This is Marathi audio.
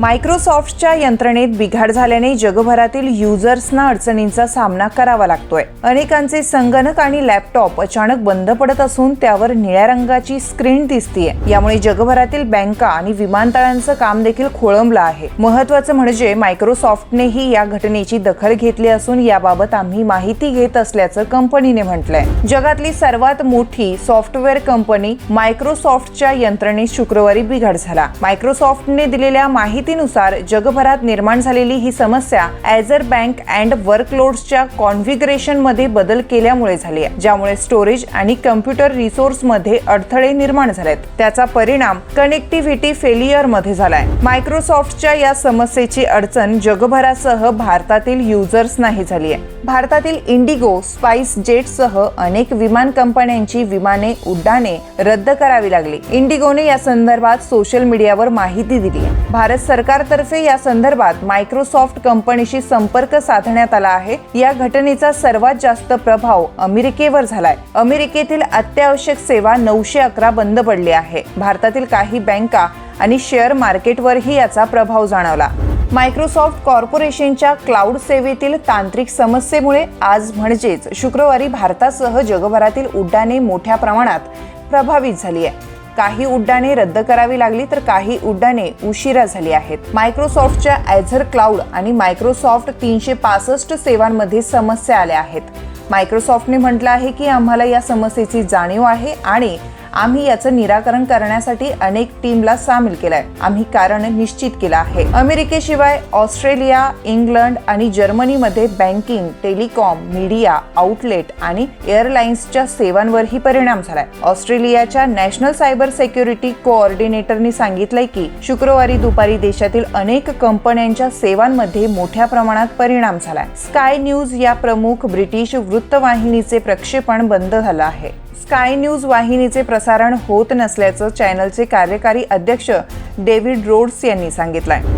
मायक्रोसॉफ्टच्या यंत्रणेत बिघाड झाल्याने जगभरातील युजर्सना अडचणींचा सामना करावा लागतोय. अनेकांचे संगणक आणि लॅपटॉप अचानक बंद पडत असून त्यावर निळ्या रंगाची स्क्रीन दिसतीये. यामुळे जगभरातील बँका आणि विमानतळांचं काम देखील खोळंबलं आहे. महत्वाचं म्हणजे मायक्रोसॉफ्टनेही या घटनेची दखल घेतली असून याबाबत आम्ही माहिती घेत असल्याचं कंपनीने म्हटलंय. जगातली सर्वात मोठी सॉफ्टवेअर कंपनी मायक्रोसॉफ्टच्या यंत्रणेत शुक्रवारी बिघाड झाला. मायक्रोसॉफ्टने दिलेल्या माहितीनुसार जगभरात निर्माण झालेली ही समस्या ॲझर बँक अँड वर्कलोड्सच्या कॉन्फिगरेशनमध्ये बदल केल्यामुळे झाली आहे ज्यामुळे स्टोरेज आणि कम्प्युटर रिसोर्समध्ये अडथळे निर्माण झालेत. त्याचा परिणाम कनेक्टिव्हिटी फेलियरमध्ये झालाय. मायक्रोसॉफ्टच्या या समस्येची अडचण जगभरासह भारतातील युजर्सनाही झाली आहे. भारतातील इंडिगो स्पाइस जेटसह अनेक विमान कंपन्यांची विमाने उड्डाणे रद्द करावी लागली. इंडिगोने या संदर्भात सोशल मीडियावर माहिती दिली आहे. भारत सरकारतर्फे या संदर्भात मायक्रोसॉफ्ट कंपनीशी संपर्क साधण्यात आला आहे. या घटनेचा सर्वात जास्त प्रभाव अमेरिकेवर झालाय. अमेरिकेतील अत्यावश्यक सेवा नऊशे अकरा बंद पडली आहे. भारतातील काही बँका आणि शेअर मार्केटवरही याचा प्रभाव जाणवला. मायक्रोसॉफ्ट कॉर्पोरेशनच्या क्लाउड सेवेतील तांत्रिक समस्येमुळे आज म्हणजेच शुक्रवारी भारतासह जगभरातील उड्डाणे मोठ्या प्रमाणात प्रभावित झाली आहे. काही उड्डाणे रद्द करावी लागली तर काही उड्डाणे उशिरा झाली आहेत. मायक्रोसॉफ्टच्या ॲझर क्लाउड आणि मायक्रोसॉफ्ट तीनशे पासष्ट सेवांमध्ये समस्या आल्या आहेत. मायक्रोसॉफ्टने म्हटलं आहे की आम्हाला या समस्येची जाणीव आहे आणि आम्ही याचं निराकरण करण्यासाठी अनेक टीमला सामील केलंय. आम्ही कारण निश्चित केलं आहे. अमेरिकेशिवाय ऑस्ट्रेलिया इंग्लंड आणि जर्मनीमध्ये बँकिंग टेलिकॉम मीडिया आउटलेट आणि एअरलाइन्सच्या सेवांवरही परिणाम झालाय. ऑस्ट्रेलियाच्या नॅशनल सायबर सेक्युरिटी कोऑर्डिनेटरनी सांगितलंय की शुक्रवारी दुपारी देशातील अनेक कंपन्यांच्या सेवांमध्ये मोठ्या प्रमाणात परिणाम झालाय. स्काय न्यूज या प्रमुख ब्रिटिश वृत्तवाहिनीचे प्रक्षेपण बंद झालं आहे. स्काय न्यूज वाहिनीचे प्रसारण होत नसल्याचं चॅनलचे कार्यकारी अध्यक्ष डेव्हिड रोड्स यांनी सांगितलं आहे